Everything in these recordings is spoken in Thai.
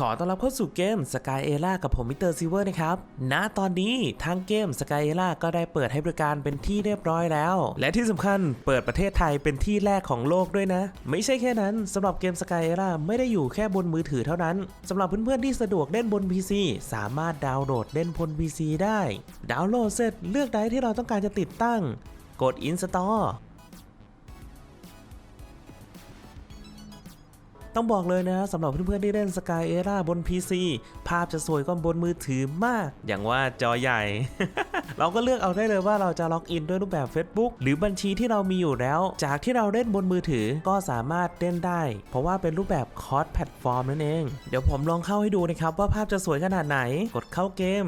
ขอต้อนรับเข้าสู่เกม Sky e l a กับผมมิสเตอร์ซิเวอร์นะครับ ณ ตอนนี้ทางเกม Sky e l a ก็ได้เปิดให้บริการเป็นที่เรียบร้อยแล้ว และที่สำคัญเปิดประเทศไทยเป็นที่แรกของโลกด้วยนะ ไม่ใช่แค่นั้นสำหรับเกม Sky e l a ไม่ได้อยู่แค่บนมือถือเท่านั้นสำหรับเพื่อนๆที่สะดวกเล่นบน PC สามารถดาวน์โหลดเล่นบน PC ได้ ดาวน์โหลดเสร็จเลือกไดร์ที่เราต้องการจะติดตั้ง กด Install ต้องบอกเลยนะสำหรับเพื่อนๆที่เล่น Sky e r a บน PC ภาพจะสวยกว่าบนมือถือมาก อย่างว่าจอใหญ่ เราก็เลือกเอาได้เลยว่าเราจะล็อกอินด้วยรูปแบบ Facebook หรือบัญชีที่เรามีอยู่แล้ว จากที่เราเล่นบนมือถือก็สามารถเล่นได้ เพราะว่าเป็นรูปแบบคอร์สแพลตฟอร์มนั่นเอง เดี๋ยวผมลองเข้าให้ดูนะครับว่าภาพจะสวยขนาดไหน กดเข้าเกม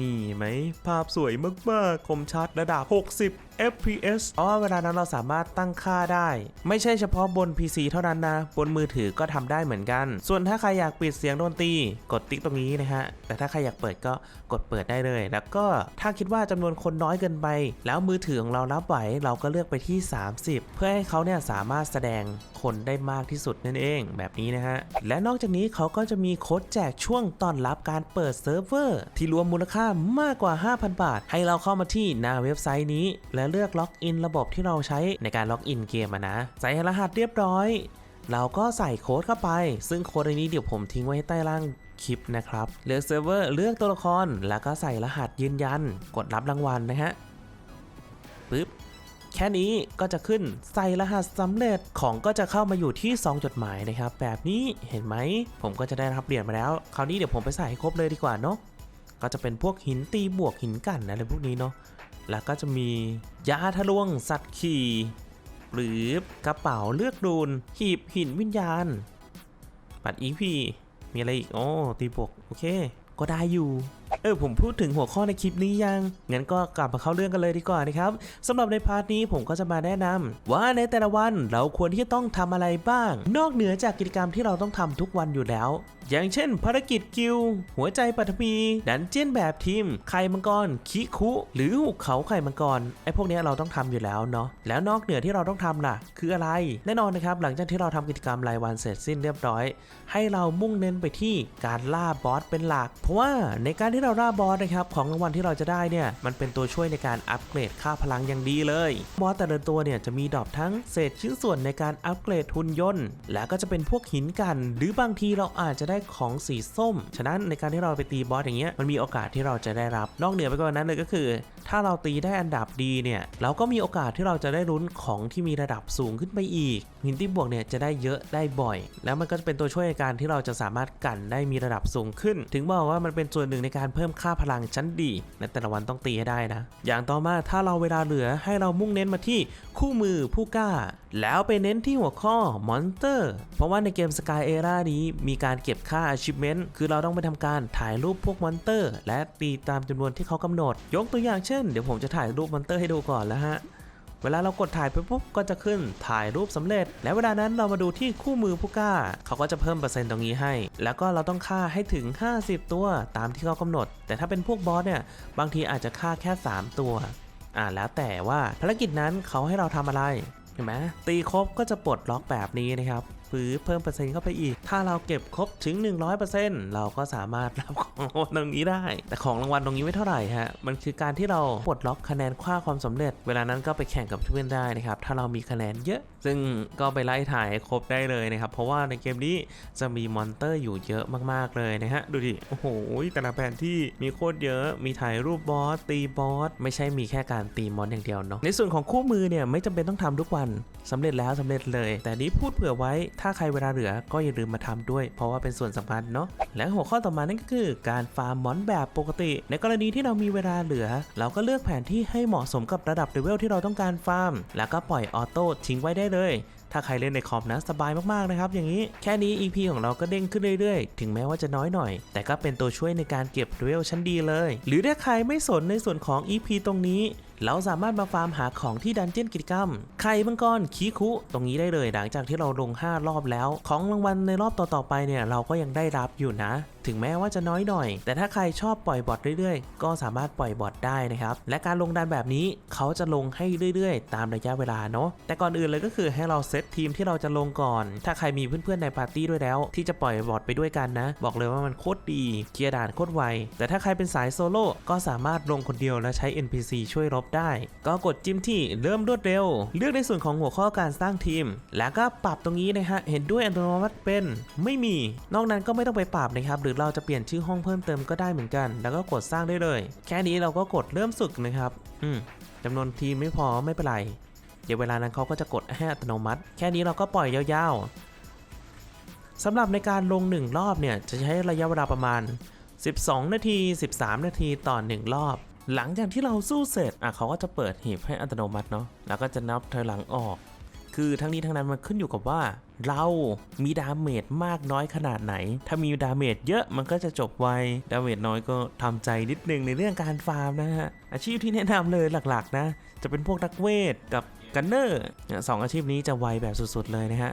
นี่ไหม ภาพสวยมากๆ คมชัดระดับ60 fps เพราว่าเวลานั้นเราสามารถตั้งค่าได้ ไม่ใช่เฉพาะบน PC เท่านั้นนะ บนมือถือก็ทำได้เหมือนกัน ส่วนถ้าใครอยากปิดเสียงดนตรีกดติ๊กตรงนี้นะฮะ แต่ถ้าใครอยากเปิดก็กดเปิดได้เลย แล้วก็ถ้าคิดว่าจำนวนคนน้อยเกินไป แล้วมือถือของเรารับไหวเราก็เลือกไปที่ 30 เพื่อให้เขาเนี่ยสามารถแสดงคนได้มากที่สุดนั่นเอง แบบนี้นะฮะ และนอกจากนี้เขาก็จะมีโค้ดแจกช่วงตอนรับการเปิดเซิร์ฟเวอร์ที่รวมมูลค่ามากกว่า 5,000 บาท ให้เราเข้ามาที่หน้าเว็บไซต์นี้และเลือกล็อกอินระบบที่เราใช้ในการล็อกอินเกมนะใส่รหัสเรียบร้อย เราก็ใส่โค้ดเข้าไป ซึ่งโค้ดนนี้เดี๋ยวผมทิ้งไว้ให้ใต้ล่างคลิปนะครับเลือกเซิร์ฟเวอร์เลือกตัวละครแล้วก็ใส่รหัสยืนยัน กดรับรางวัลนะฮะปึ๊บแค่นี้ก็จะขึ้นใส่รหัสสำเร็จของก็จะเข้ามาอยู่ที่ซองจดหมายนะครับ แบบนี้เห็นไหม ผมก็จะได้รับเหรียญมาแล้ว คราวนี้เดี๋ยวผมไปใส่ให้ครบเลยดีกว่าเนาะก็จะเป็นพวกหินตีบวกหินกันอะไรพวกนี้เนาะ แล้วก็จะมียาทะลวงสัตว์ขี่หรือกระเป๋าเลือกดูนหีบหินวิญญาณบัตร EP มีอะไรอีก โอ้ตีบวกโอเค ก็ได้อยู่ เออผมพูดถึงหัวข้อในคลิปนี้ยัง งั้นก็กลับมาเข้าเรื่องกันเลยดีกว่านะครับสำหรับในพาร์ทนี้ผมก็จะมาแนะนำว่าในแต่ละวันเราควรที่จะต้องทำอะไรบ้าง นอกเหนือจากกิจกรรมที่เราต้องทำทุกวันอยู่แล้วอย่างเช่นภารกิจกิลด์หัวใจปัทภีดันเจียนแบบทีม ไข่มังกร คิคุ หรือหุบเขาไข่มังกร ไอ้พวกนี้เราต้องทำอยู่แล้วเนาะ แล้วนอกเหนือที่เราต้องทำล่ะ คืออะไร แน่นอนนะครับ หลังจากที่เราทำกิจกรรมรายวันเสร็จสิ้นเรียบร้อย ให้เรามุ่งเน้นไปที่การล่าบอสเป็นหลัก เพราะว่าในการที่เราล่าบอสนะครับ ของรางวัลที่เราจะได้เนี่ย มันเป็นตัวช่วยในการอัปเกรดค่าพลังอย่างดีเลย บอสแต่ละตัวเนี่ยจะมีดอปทั้งเศษชิ้นส่วนในการอัปเกรดหุ่นยนต์ และก็จะเป็นพวกหินกัน หรือบางทีเราอาจจะได้ของสีส้ม ฉะนั้นในการที่เราไปตีบอสอย่างเงี้ยมันมีโอกาสที่เราจะได้รับ นอกเหนือไปกว่านั้นเลยก็คือถ้าเราตีได้อันดับดีเนี่ย เราก็มีโอกาสที่เราจะได้ลุ้นของที่มีระดับสูงขึ้นไปอีก หินที่บวกเนี่ยจะได้เยอะได้บ่อย แล้วมันก็จะเป็นตัวช่วยในการที่เราจะสามารถกันได้มีระดับสูงขึ้น ถึงบอกว่ามันเป็นส่วนหนึ่งในการเพิ่มค่าพลังชั้นดีในแต่ละวันต้องตีให้ได้นะ อย่างต่อมาถ้าเราเวลาเหลือให้เรามุ่งเน้นมาที่คู่มือผู้กล้า แล้วไปเน้นที่หัวข้อมอนสเตอร์เพราะว่าในเกม Sky Era นี้มีการเก็บค่า achievement คือเราต้องไปทำการถ่ายรูปพวกมอนสเตอร์ และตีตามจำนวนที่เขากำหนด ยกตัวอย่างเช่นเดี๋ยวผมจะถ่ายรูปมอนเตอร์ให้ดูก่อนแล้วฮะ เวลาเรากดถ่ายไปปุ๊บก็จะขึ้นถ่ายรูปสำเร็จ และเวลานั้นเรามาดูที่คู่มือผู้กล้า เขาก็จะเพิ่มเปอร์เซ็นต์ตรงนี้ให้ แล้วก็เราต้องฆ่าให้ถึง 50 ตัวตามที่เขากำหนด แต่ถ้าเป็นพวกบอสเนี่ยบางทีอาจจะฆ่าแค่ 3 ตัว อ่าแล้วแต่ว่าภารกิจนั้นเขาให้เราทำอะไรเห็นไหมตีครบก็จะปลดล็อกแบบนี้นะครับ หรือเพิ่มเปอร์เซ็นต์เข้าไปอีก ถ้าเราเก็บครบถึง 100%เราก็สามารถรับของรางวัลตรงนี้ได้ แต่ของรางวัลตรงนี้ไม่เท่าไหร่ฮะ มันคือการที่เราปลดล็อกคะแนนค่าความสำเร็จ เวลานั้นก็ไปแข่งกับเพื่อนได้นะครับ ถ้าเรามีคะแนนเยอะ ซึ่งก็ไปไล่ถ่ายครบได้เลยนะครับ เพราะว่าในเกมนี้จะมีมอนเตอร์อยู่เยอะมากๆเลยนะฮะ ดูดิ โอ้โห แต่ละแผนที่มีโคตรเยอะ มีถ่ายรูปบอส ตีบอส ไม่ใช่มีแค่การตีมอนอย่างเดียวเนาะ ในส่วนของคู่มือเนี่ยไม่จำเป็นต้องทำทุกวันสำเร็จแล้วสำเร็จเลย แต่นี้พูดเผื่อไว้ถ้าใครเวลาเหลือก็อย่าลืมมาทำด้วย เพราะว่าเป็นส่วนสำคัญเนาะ และหัวข้อต่อมานั่นก็คือ การฟาร์มมอนแบบปกติ ในกรณีที่เรามีเวลาเหลือ เราก็เลือกแผนที่ให้เหมาะสมกับระดับเลเวลที่เราต้องการฟาร์ม แล้วก็ปล่อยออโต้ทิ้งไว้ได้เลยถ้าใครเล่นในคอมนะสบายมากๆนะครับอย่างนี้แค่นี้ EP ของเราก็เด้งขึ้นเรื่อยๆ ถึงแม้ว่าจะน้อยหน่อย แต่ก็เป็นตัวช่วยในการเก็บเลเวลชั้นดีเลย หรือถ้าใครไม่สนในส่วนของ EP ตรงนี้เราสามารถมาฟาร์มหาของที่ดันเจียนกิจกรรม ไข่มังกรคีคุ ตรงนี้ได้เลยหลังจากที่เราลง 5 รอบแล้ว ของรางวัลในรอบต่อๆไปเนี่ยเราก็ยังได้รับอยู่นะ ถึงแม้ว่าจะน้อยหน่อย แต่ถ้าใครชอบปล่อยบอทเรื่อยๆ ก็สามารถปล่อยบอทได้นะครับ และการลงดันแบบนี้เขาจะลงให้เรื่อยๆ ตามระยะเวลาเนาะ แต่ก่อนอื่นเลยก็คือให้เราเซตทีมที่เราจะลงก่อน ถ้าใครมีเพื่อนๆในปาร์ตี้ด้วยแล้ว ที่จะปล่อยบอทไปด้วยกันนะ บอกเลยว่ามันโคตรดี เคลียร์ด่านโคตรไว แต่ถ้าใครเป็นสายโซโล่ก็สามารถลงคนเดียวและใช้ NPC ช่วยรบได้ ก็กดจิ้มที่เริ่มรวดเร็ว เลือกในส่วนของหัวข้อการสร้างทีม แล้วก็ปรับตรงนี้นะฮะเห็นด้วยอัตโนมัติเป็นไม่มี นอกนั้นก็ไม่ต้องไปปรับนะครับ หรือเราจะเปลี่ยนชื่อห้องเพิ่มเติมก็ได้เหมือนกัน แล้วก็กดสร้างได้เลย แค่นี้เราก็กดเริ่มฝึกนะครับ อืมจำนวนทีมไม่พอไม่เป็นไร เดี๋ยวเวลานั้นเขาก็จะกดให้อัตโนมัติ แค่นี้เราก็ปล่อยยาวๆสำหรับในการลง 1 รอบเนี่ยจะใช้ระยะเวลาประมาณ 12 นาที 13 นาทีต่อ 1 รอบ หลังจากที่เราสู้เสร็จอะเขาก็จะเปิดหีบให้อัตโนมัติเนาะแล้วก็จะนับถอยหลังออก คือทั้งนี้ทั้งนั้นมันขึ้นอยู่กับว่า เรามีดาเมจมากน้อยขนาดไหน ถ้ามีดาเมจเยอะมันก็จะจบไวดาเมจน้อยก็ทำใจนิดนึงในเรื่องการฟาร์มนะฮะอาชีพที่แนะนำเลยหลักๆนะ จะเป็นพวกนักเวทกับ กันเนอร์สองอาชีพนี้จะไวแบบสุดๆเลยนะฮะ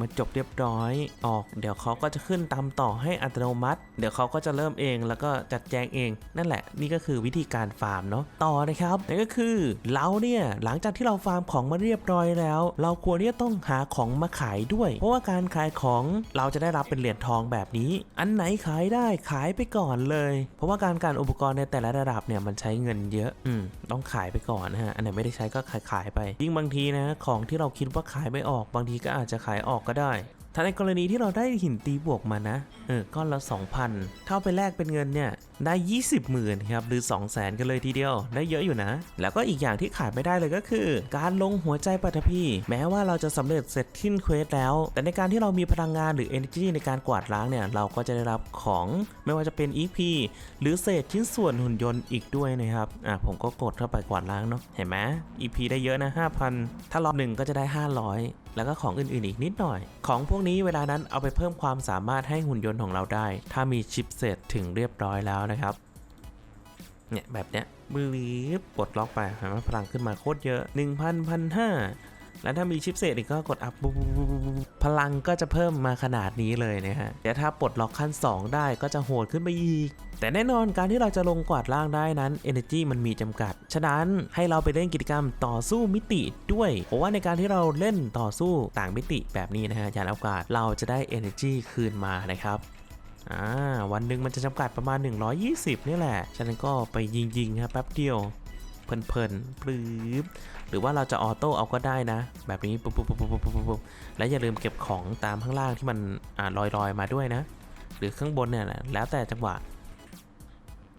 มันจบเรียบร้อยออก เดี๋ยวเขาก็จะขึ้นตามต่อให้อัตโนมัติ เดี๋ยวเขาก็จะเริ่มเองแล้วก็จัดแจงเอง นั่นแหละนี่ก็คือวิธีการฟาร์มเนาะต่อนะครับนั่นก็คือเราเนี่ยหลังจากที่เราฟาร์มของมาเรียบร้อยแล้ว เราควรที่จะต้องหาของมาขายด้วย เพราะว่าการขายของเราจะได้รับเป็นเหรียญทองแบบนี้ อันไหนขายได้ขายไปก่อนเลย เพราะว่าการการอุปกรณ์ในแต่ละระดับเนี่ยมันใช้เงินเยอะอืมต้องขายไปก่อนนะฮะอันไหนไม่ได้ใช้ก็ขายขายไปยิ่งบางทีนะ ของที่เราคิดว่าขายไม่ออกบางทีก็อาจจะขายออกก็ได้ ถ้าในกรณีที่เราได้หินตีบวกมานะ เออ ก้อนละ 2,000ถ้าเอาไปแลกเป็นเงินเนี่ย ได้ 20 หมื่นครับ หรือ 2 0 0แสนกันเลยทีเดียว ได้เยอะอยู่นะ แล้วก็อีกอย่างที่ขาดไม่ได้เลยก็คือ การลงหัวใจปัตภีแม้ว่าเราจะสำเร็จเสร็จทิ้นเควสแล้ว แต่ในการที่เรามีพลังงานหรือ energy ในการกวาดล้างเนี่ย เราก็จะได้รับของ ไม่ว่าจะเป็น EP หรือเศษชิ้นส่วนหุ่นยนต์อีกด้วยนะครับ อะ ผมก็กดเข้าไปกวาดล้างเนาะ เห็นไหม EP ได้เยอะนะ 5,000 ถ้ารอบหนึ่งก็จะได้ 500 แล้วก็ของอื่นๆอีกนิดหน่อย ของพวกนี้เวลานั้นเอาไปเพิ่มความสามารถให้หุ่นยนต์ของเราได้ ถ้ามีชิปเสร็จถึงเรียบร้อยแล้วนะครับเนี่ยแบบเนี้ยมือปลดล็อกไปเห็นไหมพลังขึ้นมาโคตรเยอะ 1,000 1,500 แล้วถ้ามีชิปเศษอีกก็กดอัพปุ๊บปุ๊บปุ๊บปุ๊บพลังก็จะเพิ่มมาขนาดนี้เลยนะฮะแต่ถ้าปลดล็อกขั้น 2 ได้ก็จะโหดขึ้นไปอีก แต่แน่นอนการที่เราจะลงกวาดล่างได้นั้น Energy มันมีจำกัด ฉะนั้นให้เราไปเล่นกิจกรรมต่อสู้มิติด้วยเพราะว่าในการที่เราเล่นต่อสู้ต่างมิติแบบนี้นะฮะยานอวกาศเราจะได้ Energy คืนมานะครับวันหนึ่งมันจะจำกัดประมาณ 120 นี่แหละ ฉะนั้นก็ไปยิงๆครับแป๊บเดียว เพลินๆปลื้มหรือว่าเราจะออโต้เอาก็ได้นะ แบบนี้ปุ๊บปุ๊บปุ๊บปุ๊บปุ๊บและอย่าลืมเก็บของตามข้างล่างที่มันอ่าลอยๆมาด้วยนะ หรือข้างบนเนี่ยแหละแล้วแต่จังหวะ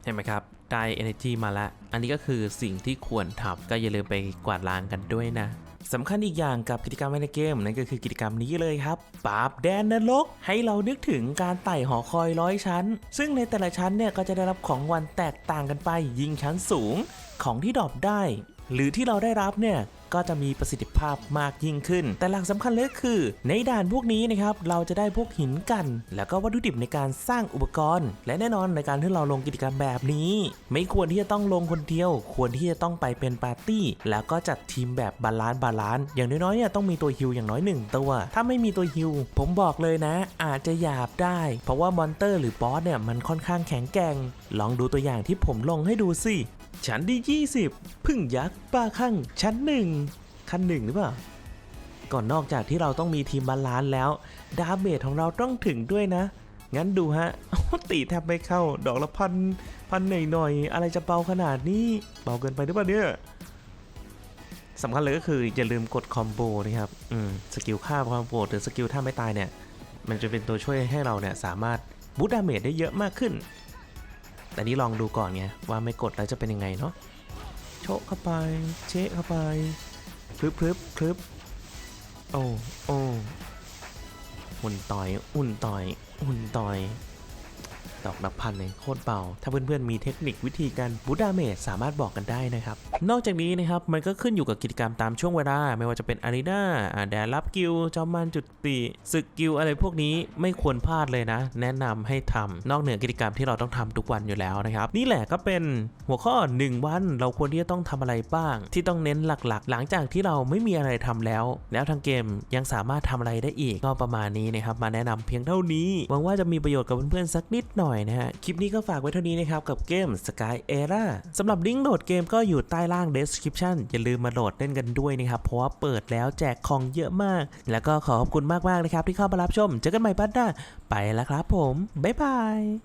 เห็นไหมครับ ได้ energy มาแล้วอันนี้ก็คือสิ่งที่ควรทำก็อย่าลืมไปกวาดล้างกันด้วยนะ สำคัญอีกอย่างกับกิจกรรมในเกมนั่นก็คือกิจกรรมนี้เลยครับปราบแดนนรก ให้เรานึกถึงการไต่หอคอยร้อยชั้น ซึ่งในแต่ละชั้นเนี่ยก็จะได้รับของรางวันแตกต่างกันไป ยิงชั้นสูงของที่ดรอปได้ หรือที่เราได้รับเนี่ย ก็จะมีประสิทธิภาพมากยิ่งขึ้น แต่หลักสำคัญเลยคือ ในด่านพวกนี้นะครับเราจะได้พวกหินกัน แล้วก็วัตถุดิบในการสร้างอุปกรณ์ และแน่นอนในการที่เราลงกิจกรรมแบบนี้ ไม่ควรที่จะต้องลงคนเดียว ควรที่จะต้องไปเป็นปาร์ตี้ แล้วก็จัดทีมแบบบาลานซ์บาลานซ์อย่างน้อยๆเนี่ยต้องมีตัวฮิลอย่างน้อยหนึ่งตัว ถ้าไม่มีตัวฮิลผมบอกเลยนะ อาจจะหยาบได้ เพราะว่ามอนเตอร์หรือบอสเนี่ยมันค่อนข้างแข็งแกร่งลองดูตัวอย่างที่ผมลงให้ดูสิ ชั้นที่ 20 พึ่งยักษ์ป้าข้างชั้นหนึ่งขั้นหนึ่งหรือเปล่า ก่อนนอกจากที่เราต้องมีทีมบาลานซ์แล้ว ดาเมจของเราต้องถึงด้วยนะ งั้นดูฮะตีแทบไม่เข้า ดอกละพันพันหน่อยหน่อยๆอะไรจะเบาขนาดนี้ เบาเกินไปหรือเปล่าเนี่ยสำคัญเลยก็คืออย่าลืมกดคอมโบนะครับอืมสกิลฆ่าคอมโบหรือสกิลถ้าไม่ตายเนี่ย มันจะเป็นตัวช่วยให้เราเนี่ยสามารถบูตดาเมจได้เยอะมากขึ้น แต่นี่ลองดูก่อนไงว่าไม่กดแล้วจะเป็นยังไงเนาะโชะเข้าไปเชะเข้าไปพลึบพลึบพลึบโอ้โอ้หุ่นต่อยหุ่นต่อยหุ่นต่อย ดอกนับพันเลยโคตรเบา ถ้าเพื่อนๆมีเทคนิควิธีการบูดาเมจสามารถบอกกันได้นะครับ นอกจากนี้นะครับมันก็ขึ้นอยู่กับกิจกรรมตามช่วงเวลา ไม่ว่าจะเป็นอารีนาแดนรับกิลจอมมันจุดติศึกกิลอะไรพวกนี้ไม่ควรพลาดเลยนะ แนะนำให้ทำนอกเหนือกิจกรรมที่เราต้องทำทุกวันอยู่แล้วนะครับ นี่แหละก็เป็นหัวข้อ 1 วันเราควรที่จะต้องทำอะไรบ้าง ที่ต้องเน้นหลักๆ หลังจากที่เราไม่มีอะไรทำแล้ว แล้วทางเกมยังสามารถทำอะไรได้อีกก็ประมาณนี้นะครับมาแนะนำเพียงเท่านี้หวังว่าจะมีประโยชน์กับเพื่อนๆสักนิดหน่อยน่อยนะฮะ คลิปนี้ก็ฝากไว้เท่านี้นะครับ กับเกม Sky Era สำหรับลิงก์โหลดเกมก็อยู่ใต้ล่าง description อย่าลืมมาโหลดเล่นกันด้วยนะครับ เพราะว่าเปิดแล้วแจกของเยอะมาก แล้วก็ขอขอบคุณมากๆนะครับที่เข้ามารับชม เจอกันใหม่ปัดหน้า ไปแล้วครับผม บ๊ายบาย